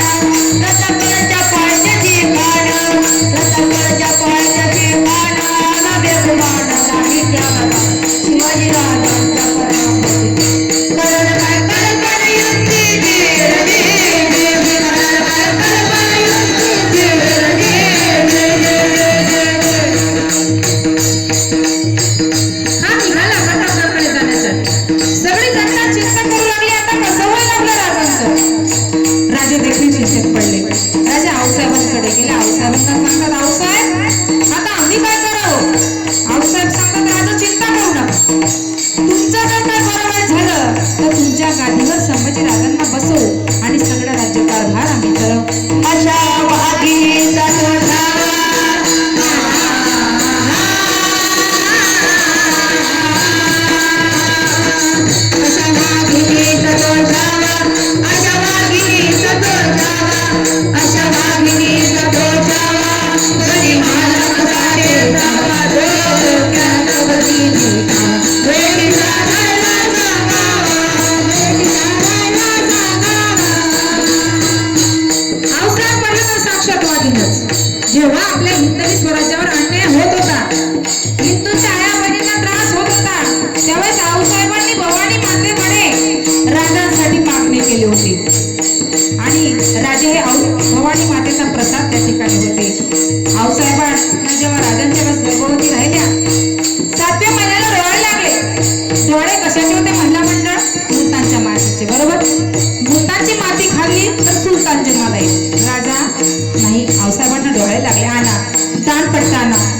Música गादीवर संभाजीराजांना बसवू आणि सगळा राज्यकारभार आम्ही करव. अशा अशा जेव्हा आपल्या हिंदवी स्वराज्यावर अन्याय होत होता हिंदूच्या आया बहिणींना त्रास होत होता त्यावेळेस आऊसाहेबांनी भवानी मातेकडे राजांसाठी मागणी केली होती. आणि राजे हे आऊ भवानी मातेचा प्रसाद त्या ठिकाणी होते आऊसाहेबांना जेव्हा राजांच्या वेळेस गर्भवती राहिल्या सातव्या महिन्याला रडायला लागले. डोळे कशाचे होते महिला मंडळ? भूतांच्या मातीचे बरोबर? भूतांची माती खाल्ली तर सुलतान जन्माला येईल राजा sana.